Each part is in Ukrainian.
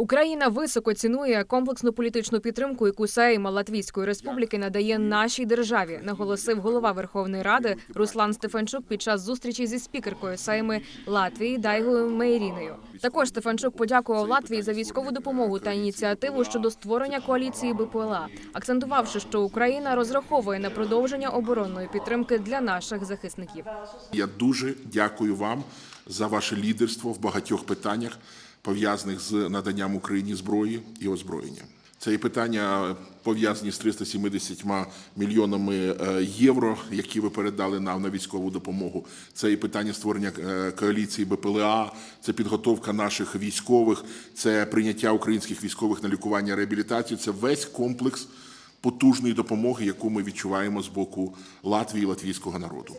Україна високо цінує комплексну політичну підтримку, яку Сейм Латвійської республіки надає нашій державі, наголосив голова Верховної Ради Руслан Стефанчук під час зустрічі зі спікеркою Сейми Латвії Дайгою Мейріною. Також Стефанчук подякував Латвії за військову допомогу та ініціативу щодо створення коаліції БПЛА, акцентувавши, що Україна розраховує на продовження оборонної підтримки для наших захисників. Я дуже дякую вам за ваше лідерство в багатьох питаннях, пов'язаних з наданням Україні зброї і озброєння. Це і питання пов'язані з 370 мільйонами е, євро, які ви передали нам на військову допомогу. Це і питання створення е, коаліції БПЛА, це підготовка наших військових, це прийняття українських військових на лікування реабілітацію. Це весь комплекс потужної допомоги, яку ми відчуваємо з боку Латвії латвійського народу.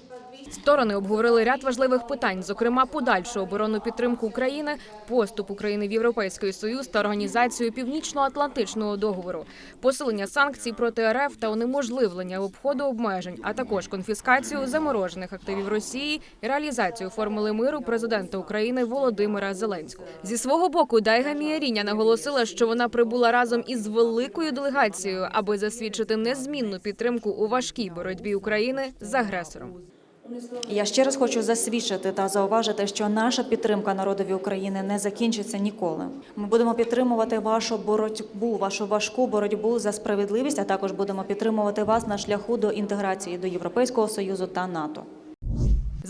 Сторони обговорили ряд важливих питань, зокрема подальшу оборонну підтримку України, поступ України в Європейський Союз та організацію Північно-Атлантичного договору, посилення санкцій проти РФ та унеможливлення обходу обмежень, а також конфіскацію заморожених активів Росії і реалізацію формули миру президента України Володимира Зеленського. Зі свого боку, Дайга Міяріня наголосила, що вона прибула разом із великою делегацією, аби засвідчити незмінну підтримку у важкій боротьбі України з агресором. Я ще раз хочу засвідчити та зауважити, що наша підтримка народові України не закінчиться ніколи. Ми будемо підтримувати вашу боротьбу, вашу важку боротьбу за справедливість, а також будемо підтримувати вас на шляху до інтеграції до Європейського союзу та НАТО.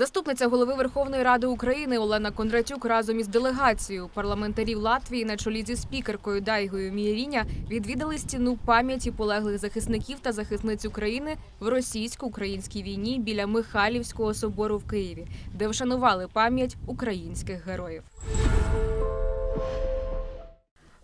Заступниця голови Верховної Ради України Олена Кондратюк разом із делегацією парламентарів Латвії на чолі зі спікеркою Дайгою Мієріня відвідали стіну пам'яті полеглих захисників та захисниць України в російсько-українській війні біля Михайлівського собору в Києві, де вшанували пам'ять українських героїв.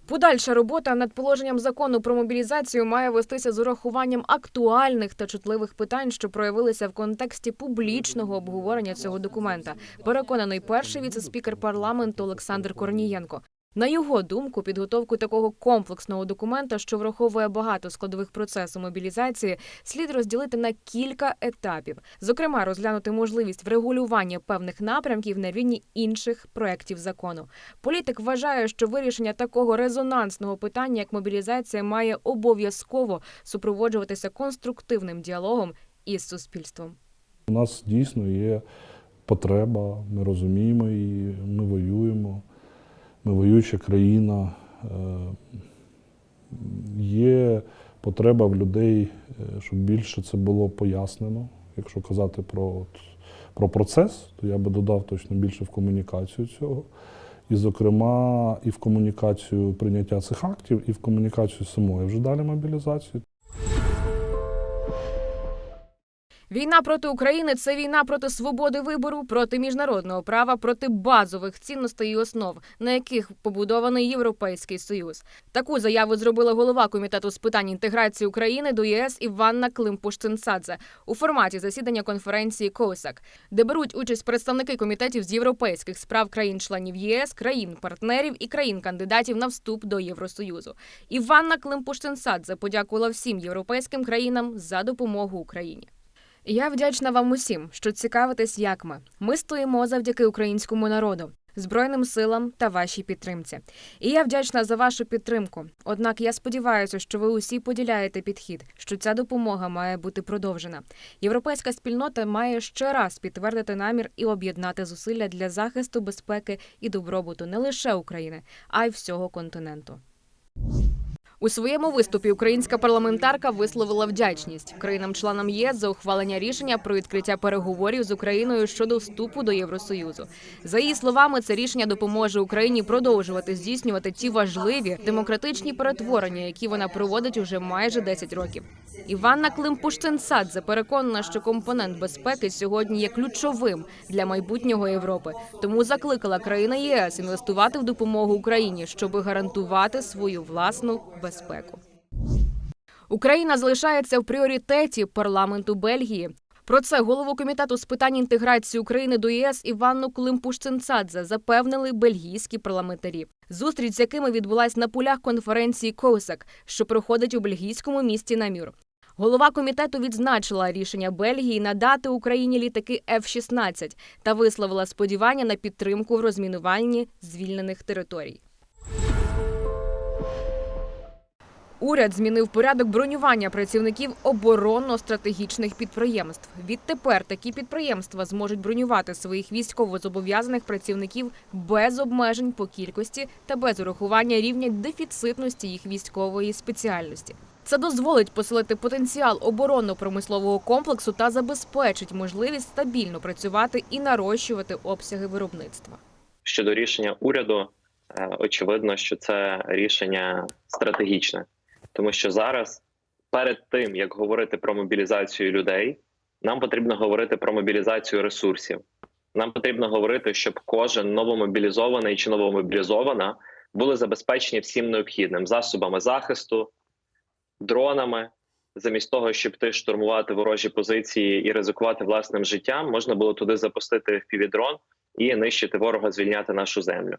Подальша робота над положенням закону про мобілізацію має вестися з урахуванням актуальних та чутливих питань, що проявилися в контексті публічного обговорення цього документа. Переконаний перший віцеспікер парламенту Олександр Корнієнко. На його думку, підготовку такого комплексного документа, що враховує багато складових процесу мобілізації, слід розділити на кілька етапів. Зокрема, розглянути можливість врегулювання певних напрямків на рівні інших проєктів закону. Політик вважає, що вирішення такого резонансного питання, як мобілізація, має обов'язково супроводжуватися конструктивним діалогом із суспільством. У нас дійсно є потреба, ми розуміємо її, ми воюємо, ми воююча країна. Е, Є потреба в людей, е, щоб більше це було пояснено. Якщо казати про, от, про процес, то я би додав точно більше в комунікацію цього. І, зокрема, і в комунікацію прийняття цих актів, і в комунікацію самої вже далі мобілізації. Війна проти України це війна проти свободи вибору, проти міжнародного права, проти базових цінностей і основ, на яких побудований Європейський Союз. Таку заяву зробила голова комітету з питань інтеграції України до ЄС Іванна Климпуш-Цинцадзе у форматі засідання конференції КОСАК, де беруть участь представники комітетів з європейських справ країн-членів ЄС, країн-партнерів і країн-кандидатів на вступ до Євросоюзу. Іванна Климпуш-Цинцадзе подякувала всім європейським країнам за допомогу Україні. Я вдячна вам усім, що цікавитесь, як ми. Ми стоїмо завдяки українському народу, збройним силам та вашій підтримці. І я вдячна за вашу підтримку. Однак я сподіваюся, що ви усі поділяєте підхід, що ця допомога має бути продовжена. Європейська спільнота має ще раз підтвердити намір і об'єднати зусилля для захисту безпеки і добробуту не лише України, а й всього континенту. У своєму виступі українська парламентарка висловила вдячність країнам-членам ЄС за ухвалення рішення про відкриття переговорів з Україною щодо вступу до Євросоюзу. За її словами, це рішення допоможе Україні продовжувати здійснювати ті важливі демократичні перетворення, які вона проводить уже майже 10 років. Іванна Климпуш-Цинцадзе переконана, що компонент безпеки сьогодні є ключовим для майбутнього Європи. Тому закликала країни ЄС інвестувати в допомогу Україні, щоб гарантувати свою власну безпеку. Україна залишається в пріоритеті парламенту Бельгії. Про це голову комітету з питань інтеграції України до ЄС Іванну Климпуш-Цинцадзе запевнили бельгійські парламентарі. Зустріч з якими відбулась на полях конференції КОСАК, що проходить у бельгійському місті Намюр. Голова комітету відзначила рішення Бельгії надати Україні літаки F-16 та висловила сподівання на підтримку в розмінуванні звільнених територій. Уряд змінив порядок бронювання працівників оборонно-стратегічних підприємств. Відтепер такі підприємства зможуть бронювати своїх військовозобов'язаних працівників без обмежень по кількості та без урахування рівня дефіцитності їх військової спеціальності. Це дозволить посилити потенціал оборонно-промислового комплексу та забезпечить можливість стабільно працювати і нарощувати обсяги виробництва. щодо рішення уряду, е, очевидно, що це рішення стратегічне, тому що зараз, перед тим як говорити про мобілізацію людей, нам потрібно говорити про мобілізацію ресурсів. Нам потрібно говорити, щоб кожен новомобілізований чи новомобілізована були забезпечені всім необхідним засобами захисту, дронами. Замість того, щоб йти штурмувати ворожі позиції і ризикувати власним життям, можна було туди запустити впівдрон і нищити ворога, звільняти нашу землю.